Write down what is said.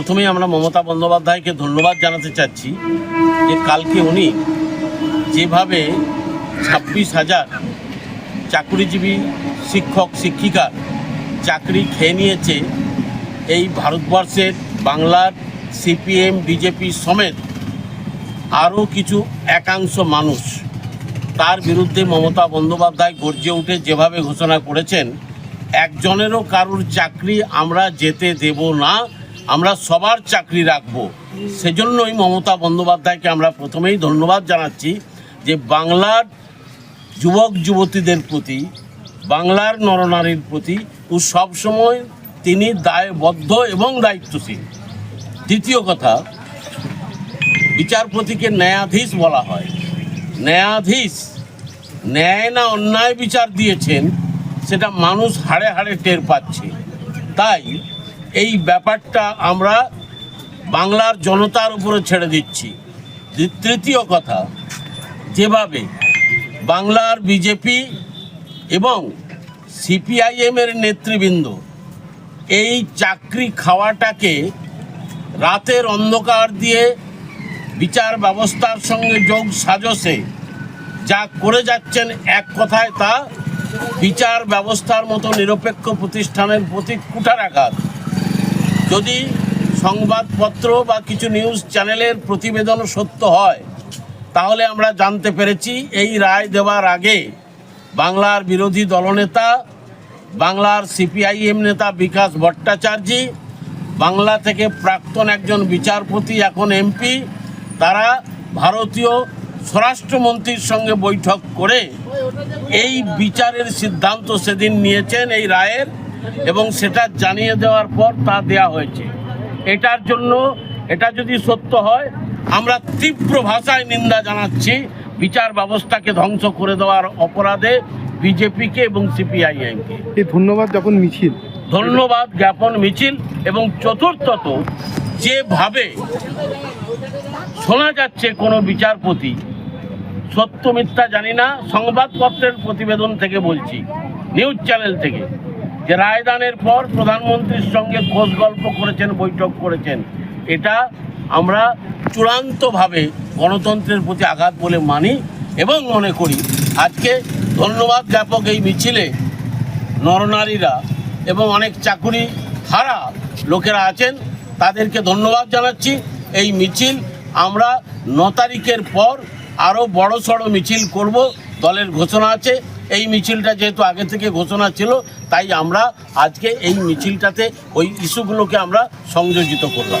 প্রথমেই আমরা মমতা বন্দ্যোপাধ্যায়কে ধন্যবাদ জানাতে চাচ্ছি যে কালকে উনি যেভাবে ছাব্বিশ হাজার চাকরিজীবী শিক্ষক শিক্ষিকার চাকরি খেয়ে নিয়েছে, এই ভারতবর্ষের বাংলার সিপিএম, বিজেপি সমেত আরও কিছু একাংশ মানুষ তার বিরুদ্ধে মমতা বন্দ্যোপাধ্যায় গর্জে উঠে যেভাবে ঘোষণা করেছেন, একজনেরও কারুর চাকরি আমরা যেতে দেব না আমরা সবার চাকরি রাখব। সেজন্যই মমতা বন্দ্যোপাধ্যায়কে আমরা প্রথমেই ধন্যবাদ জানাচ্ছি যে বাংলার যুবক যুবতীদের প্রতি, বাংলার নরনারীর প্রতি ও সবসময় তিনি দায়বদ্ধ এবং দায়িত্বশীল। দ্বিতীয় কথা, বিচারপতিকে ন্যায়াধীশ বলা হয়। ন্যায়াধীশ ন্যায় না অন্যায় বিচার দিয়েছেন, সেটা মানুষ হাড়ে হাড়ে টের পাচ্ছে। তাই এই ব্যাপারটা আমরা বাংলার জনতার উপরে ছেড়ে দিচ্ছি। তৃতীয় কথা, যেভাবে বাংলার বিজেপি এবং সিপিআইএমের নেতৃবৃন্দ এই চাকরি খাওয়াটাকে রাতের অন্ধকার দিয়ে বিচার ব্যবস্থার সঙ্গে যোগ সাজসে যা করে যাচ্ছেন এক কথায় তা বিচার ব্যবস্থার মতো নিরপেক্ষ প্রতিষ্ঠানের প্রতি কুঠারাঘাত। যদি সংবাদপত্র বা কিছু নিউজ চ্যানেলের প্রতিবেদন সত্য হয়, তাহলে আমরা জানতে পেরেছি এই রায় দেওয়ার আগে বাংলার বিরোধী দলনেতা, বাংলার সিপিআইএম নেতা বিকাশ ভট্টাচার্য, বাংলা থেকে প্রাক্তন একজন বিচারপতি, এখন এমপি তারা ভারতীয় স্বরাষ্ট্রমন্ত্রীর সঙ্গে বৈঠক করে এই বিচারের সিদ্ধান্ত সেদিন নিয়েছেন এই রায়ের। এবং সেটা জানিয়ে দেওয়ার পর তা দেয়া হয়েছে। এটার জন্য এটা যদি সত্য হয় আমরা তীব্র ভাষায় নিন্দা জানাচ্ছি বিচার ব্যবস্থাকে ধ্বংস করে দেওয়ার অপরাধে বিজেপিকে এবং সিপিআইএমকে। এই ধন্যবাদ যখন মিছিল। ধন্যবাদ জ্ঞাপন মিছিল এবং চতুর্থত যেভাবে শোনা যাচ্ছে কোনো বিচারপতি সত্য মিথ্যা জানি না সংবাদপত্রের প্রতিবেদন থেকে বলছি নিউজ চ্যানেল থেকে। যে রায়দানের পর প্রধানমন্ত্রীর সঙ্গে খোঁজ গল্প করেছেন, বৈঠক করেছেন। এটা আমরা চূড়ান্তভাবে গণতন্ত্রের প্রতি আঘাত বলে মানি এবং মনে করি। আজকে ধন্যবাদ জ্ঞাপক এই মিছিলে। নরনারীরা এবং অনেক চাকুরি হারা লোকেরা আছেন, তাদেরকে ধন্যবাদ জানাচ্ছি। এই মিছিল আমরা ন তারিখের পর আরও বড় সড়ো মিছিল করব, দলের ঘোষণা আছে। এই মিছিলটা যেহেতু আগে থেকে ঘোষণা ছিল, তাই আমরা আজকে এই মিছিলটাতে ওই ইস্যুগুলোকে আমরা সংযোজিত করলাম।